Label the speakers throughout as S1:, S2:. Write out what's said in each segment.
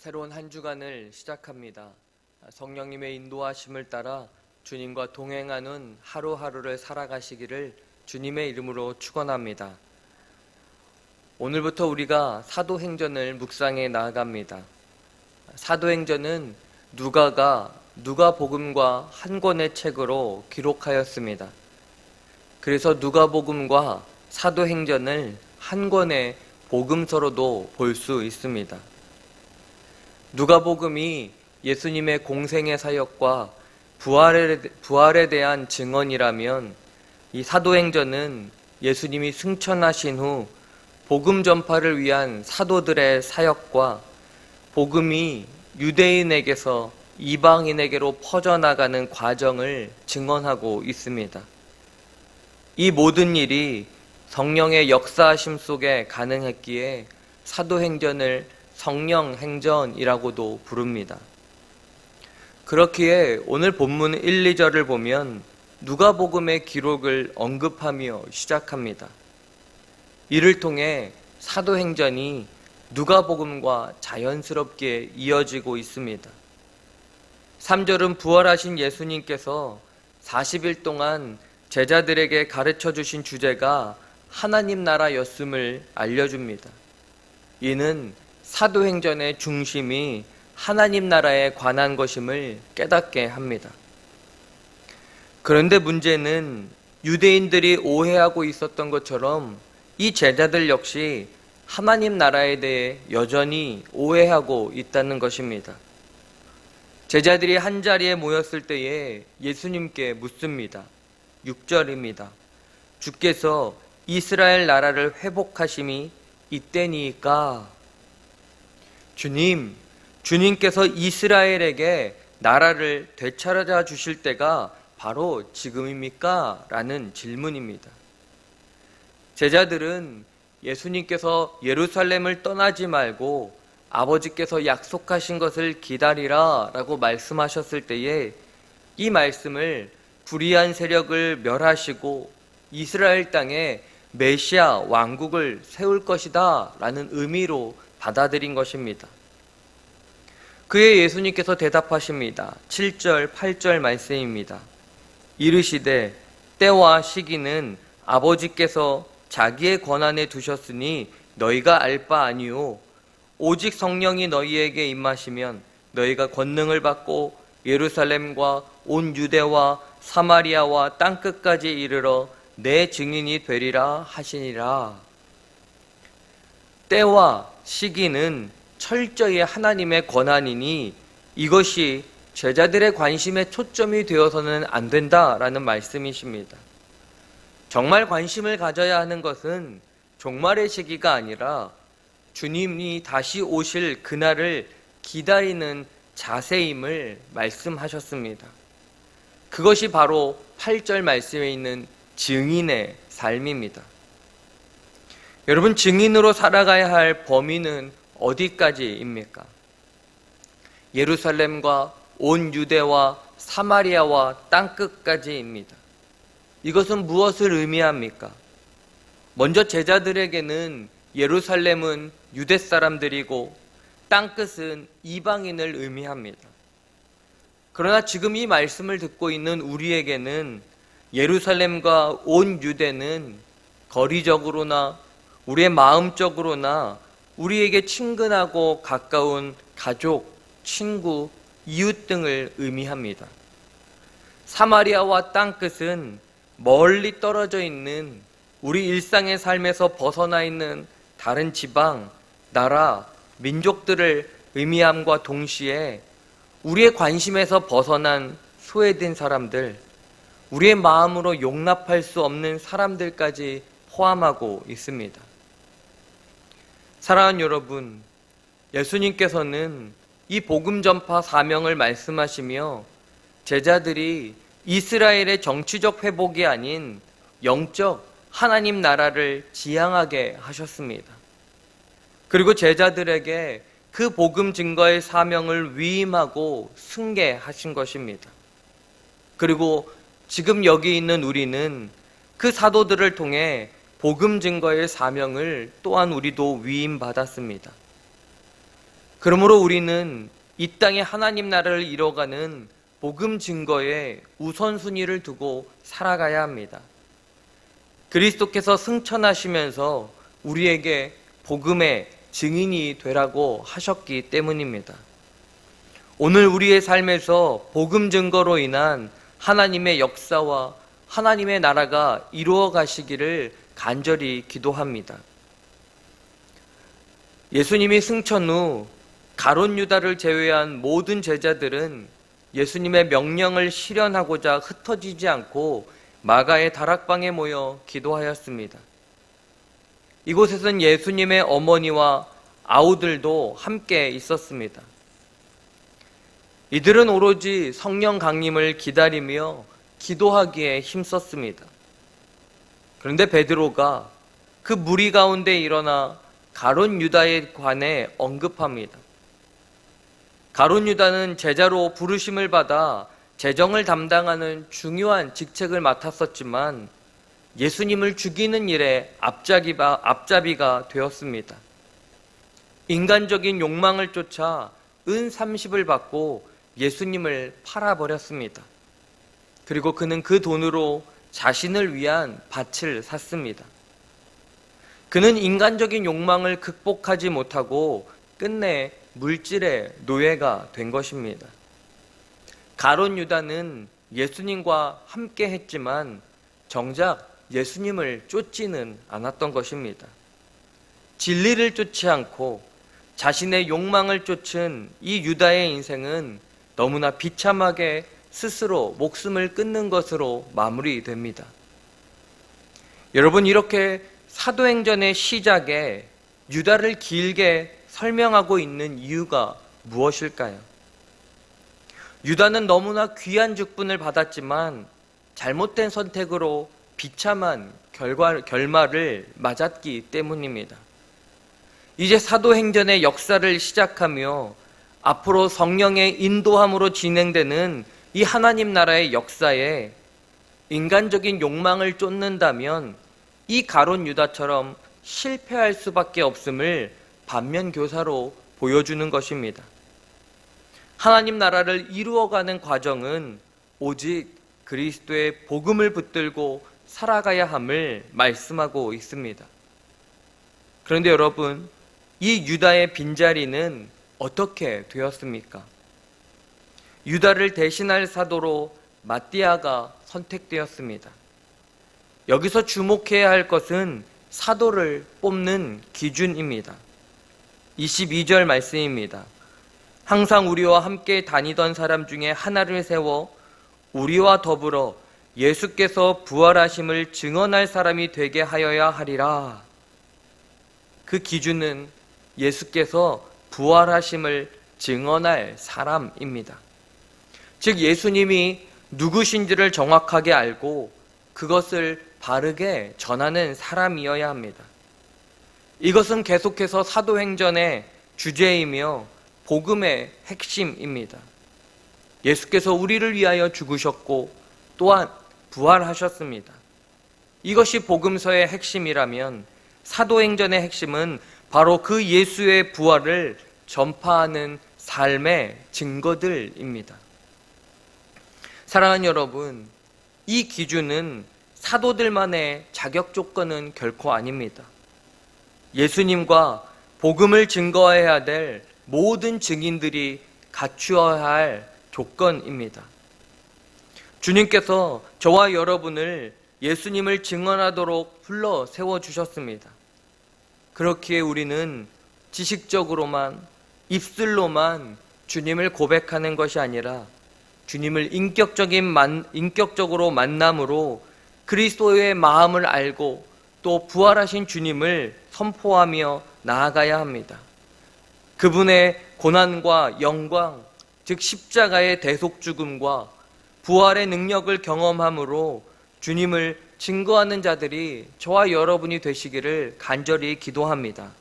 S1: 새로운 한 주간을 시작합니다. 성령님의 인도하심을 따라 주님과 동행하는 하루하루를 살아가시기를 주님의 이름으로 축원합니다. 오늘부터 우리가 사도행전을 묵상해 나아갑니다. 사도행전은 누가가 누가복음과 한 권의 책으로 기록하였습니다. 그래서 누가복음과 사도행전을 한 권의 복음서로도 볼 수 있습니다. 누가복음이 예수님의 공생의 사역과 부활에, 부활에 대한 증언이라면 이 사도행전은 예수님이 승천하신 후 복음 전파를 위한 사도들의 사역과 복음이 유대인에게서 이방인에게로 퍼져나가는 과정을 증언하고 있습니다. 이 모든 일이 성령의 역사하심 속에 가능했기에 사도행전을 성령 행전이라고도 부릅니다. 그렇기에 오늘 본문 1, 2절을 보면 누가복음의 기록을 언급하며 시작합니다. 이를 통해 사도행전이 누가복음과 자연스럽게 이어지고 있습니다. 3절은 부활하신 예수님께서 40일 동안 제자들에게 가르쳐 주신 주제가 하나님 나라였음을 알려줍니다. 이는 사도행전의 중심이 하나님 나라에 관한 것임을 깨닫게 합니다. 그런데 문제는 유대인들이 오해하고 있었던 것처럼 이 제자들 역시 하나님 나라에 대해 여전히 오해하고 있다는 것입니다. 제자들이 한 자리에 모였을 때에 예수님께 묻습니다. 6절입니다. 주께서 이스라엘 나라를 회복하심이 이때니까 주님, 주님께서 이스라엘에게 나라를 되찾아 주실 때가 바로 지금입니까? 라는 질문입니다. 제자들은 예수님께서 예루살렘을 떠나지 말고 아버지께서 약속하신 것을 기다리라 라고 말씀하셨을 때에 이 말씀을 불의한 세력을 멸하시고 이스라엘 땅에 메시아 왕국을 세울 것이다 라는 의미로 받아들인 것입니다. 그의 예수님께서 대답하십니다. 7절, 8절 말씀입니다. 이르시되 때와 시기는 아버지께서 자기의 권한에 두셨으니 너희가 알 바 아니요 오직 성령이 너희에게 임하시면 너희가 권능을 받고 예루살렘과 온 유대와 사마리아와 땅 끝까지 이르러 내 증인이 되리라 하시니라. 때와 시기는 철저히 하나님의 권한이니 이것이 제자들의 관심의 초점이 되어서는 안 된다라는 말씀이십니다. 정말 관심을 가져야 하는 것은 종말의 시기가 아니라 주님이 다시 오실 그날을 기다리는 자세임을 말씀하셨습니다. 그것이 바로 8절 말씀에 있는 증인의 삶입니다. 여러분, 증인으로 살아가야 할 범위는 어디까지입니까? 예루살렘과 온 유대와 사마리아와 땅끝까지입니다. 이것은 무엇을 의미합니까? 먼저 제자들에게는 예루살렘은 유대 사람들이고 땅끝은 이방인을 의미합니다. 그러나 지금 이 말씀을 듣고 있는 우리에게는 예루살렘과 온 유대는 거리적으로나 우리의 마음적으로나 우리에게 친근하고 가까운 가족, 친구, 이웃 등을 의미합니다. 사마리아와 땅끝은 멀리 떨어져 있는 우리 일상의 삶에서 벗어나 있는 다른 지방, 나라, 민족들을 의미함과 동시에 우리의 관심에서 벗어난 소외된 사람들, 우리의 마음으로 용납할 수 없는 사람들까지 포함하고 있습니다. 사랑하는 여러분, 예수님께서는 이 복음 전파 사명을 말씀하시며 제자들이 이스라엘의 정치적 회복이 아닌 영적 하나님 나라를 지향하게 하셨습니다. 그리고 제자들에게 그 복음 증거의 사명을 위임하고 승계하신 것입니다. 그리고 지금 여기 있는 우리는 그 사도들을 통해 복음 증거의 사명을 또한 우리도 위임받았습니다. 그러므로 우리는 이 땅에 하나님 나라를 이뤄가는 복음 증거에 우선순위를 두고 살아가야 합니다. 그리스도께서 승천하시면서 우리에게 복음의 증인이 되라고 하셨기 때문입니다. 오늘 우리의 삶에서 복음 증거로 인한 하나님의 역사와 하나님의 나라가 이루어 가시기를 간절히 기도합니다. 예수님이 승천 후 가론 유다를 제외한 모든 제자들은 예수님의 명령을 실현하고자 흩어지지 않고 마가의 다락방에 모여 기도하였습니다. 이곳에선 예수님의 어머니와 아우들도 함께 있었습니다. 이들은 오로지 성령 강림을 기다리며 기도하기에 힘썼습니다. 그런데 베드로가 그 무리 가운데 일어나 가론 유다에 관해 언급합니다. 가론 유다는 제자로 부르심을 받아 재정을 담당하는 중요한 직책을 맡았었지만 예수님을 죽이는 일에 앞잡이가, 앞잡이가 되었습니다. 인간적인 욕망을 쫓아 은 30을 받고 예수님을 팔아버렸습니다. 그리고 그는 그 돈으로 자신을 위한 밭을 샀습니다. 그는 인간적인 욕망을 극복하지 못하고 끝내 물질의 노예가 된 것입니다. 가론 유다는 예수님과 함께 했지만 정작 예수님을 쫓지는 않았던 것입니다. 진리를 쫓지 않고 자신의 욕망을 쫓은 이 유다의 인생은 너무나 비참하게 스스로 목숨을 끊는 것으로 마무리됩니다. 여러분, 이렇게 사도행전의 시작에 유다를 길게 설명하고 있는 이유가 무엇일까요? 유다는 너무나 귀한 직분을 받았지만 잘못된 선택으로 비참한 결과, 결말을 맞았기 때문입니다. 이제 사도행전의 역사를 시작하며 앞으로 성령의 인도함으로 진행되는 이 하나님 나라의 역사에 인간적인 욕망을 쫓는다면 이 가론 유다처럼 실패할 수밖에 없음을 반면 교사로 보여주는 것입니다. 하나님 나라를 이루어가는 과정은 오직 그리스도의 복음을 붙들고 살아가야 함을 말씀하고 있습니다. 그런데 여러분, 이 유다의 빈자리는 어떻게 되었습니까? 유다를 대신할 사도로 마띠아가 선택되었습니다. 여기서 주목해야 할 것은 사도를 뽑는 기준입니다. 22절 말씀입니다. 항상 우리와 함께 다니던 사람 중에 하나를 세워 우리와 더불어 예수께서 부활하심을 증언할 사람이 되게 하여야 하리라. 그 기준은 예수께서 부활하심을 증언할 사람입니다. 즉, 예수님이 누구신지를 정확하게 알고 그것을 바르게 전하는 사람이어야 합니다. 이것은 계속해서 사도행전의 주제이며 복음의 핵심입니다. 예수께서 우리를 위하여 죽으셨고 또한 부활하셨습니다. 이것이 복음서의 핵심이라면 사도행전의 핵심은 바로 그 예수의 부활을 전파하는 삶의 증거들입니다. 사랑하는 여러분, 이 기준은 사도들만의 자격 조건은 결코 아닙니다. 예수님과 복음을 증거해야 될 모든 증인들이 갖추어야 할 조건입니다. 주님께서 저와 여러분을 예수님을 증언하도록 불러 세워 주셨습니다. 그렇기에 우리는 지식적으로만 입술로만 주님을 고백하는 것이 아니라 주님을 인격적인 만, 인격적으로 만남으로 그리스도의 마음을 알고 또 부활하신 주님을 선포하며 나아가야 합니다. 그분의 고난과 영광, 즉 십자가의 대속 죽음과 부활의 능력을 경험함으로 주님을 증거하는 자들이 저와 여러분이 되시기를 간절히 기도합니다.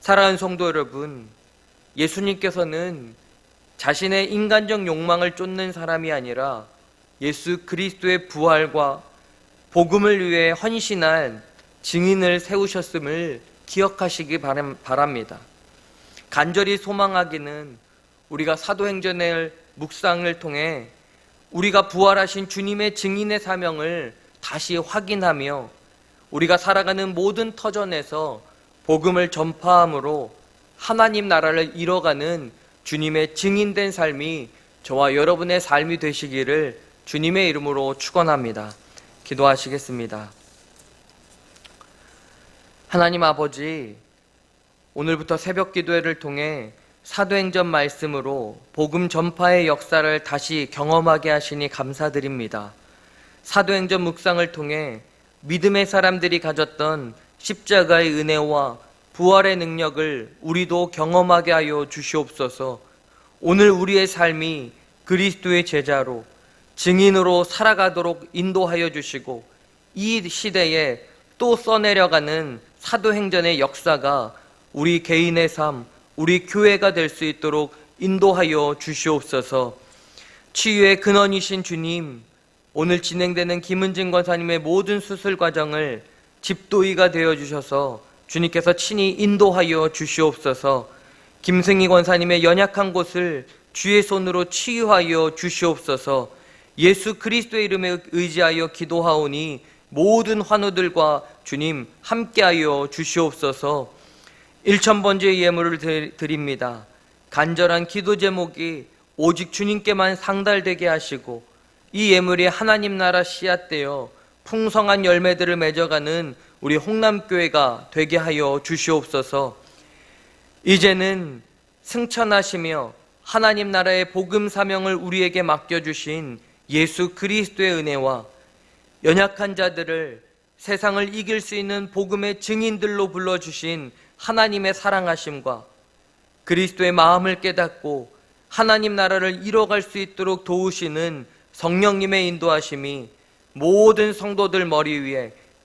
S1: 사랑하는 성도 여러분, 예수님께서는 자신의 인간적 욕망을 쫓는 사람이 아니라 예수 그리스도의 부활과 복음을 위해 헌신한 증인을 세우셨음을 기억하시기 바랍니다. 간절히 소망하기는 우리가 사도행전의 묵상을 통해 우리가 부활하신 주님의 증인의 사명을 다시 확인하며 우리가 살아가는 모든 터전에서 복음을 전파함으로 하나님 나라를 이뤄가는 주님의 증인된 삶이 저와 여러분의 삶이 되시기를 주님의 이름으로 축원합니다. 기도하시겠습니다. 하나님 아버지, 오늘부터 새벽 기도회를 통해 사도행전 말씀으로 복음 전파의 역사를 다시 경험하게 하시니 감사드립니다. 사도행전 묵상을 통해 믿음의 사람들이 가졌던 십자가의 은혜와 부활의 능력을 우리도 경험하게 하여 주시옵소서. 오늘 우리의 삶이 그리스도의 제자로 증인으로 살아가도록 인도하여 주시고 이 시대에 또 써내려가는 사도행전의 역사가 우리 개인의 삶, 우리 교회가 될 수 있도록 인도하여 주시옵소서. 치유의 근원이신 주님, 오늘 진행되는 김은진 권사님의 모든 수술 과정을 집도의가 되어 주셔서 주님께서 친히 인도하여 주시옵소서. 김승희 권사님의 연약한 곳을 주의 손으로 치유하여 주시옵소서. 예수 그리스도의 이름에 의지하여 기도하오니 모든 환우들과 주님 함께하여 주시옵소서. 1천번째 예물을 드립니다. 간절한 기도 제목이 오직 주님께만 상달되게 하시고 이 예물이 하나님 나라 씨앗되어 풍성한 열매들을 맺어가는 우리 홍남교회가 되게 하여 주시옵소서. 이제는 승천하시며 하나님 나라의 복음 사명을 우리에게 맡겨주신 예수 그리스도의 은혜와 연약한 자들을 세상을 이길 수 있는 복음의 증인들로 불러주신 하나님의 사랑하심과 그리스도의 마음을 깨닫고 하나님 나라를 이뤄갈 수 있도록 도우시는 성령님의 인도하심이 모든 성도들 머리 위에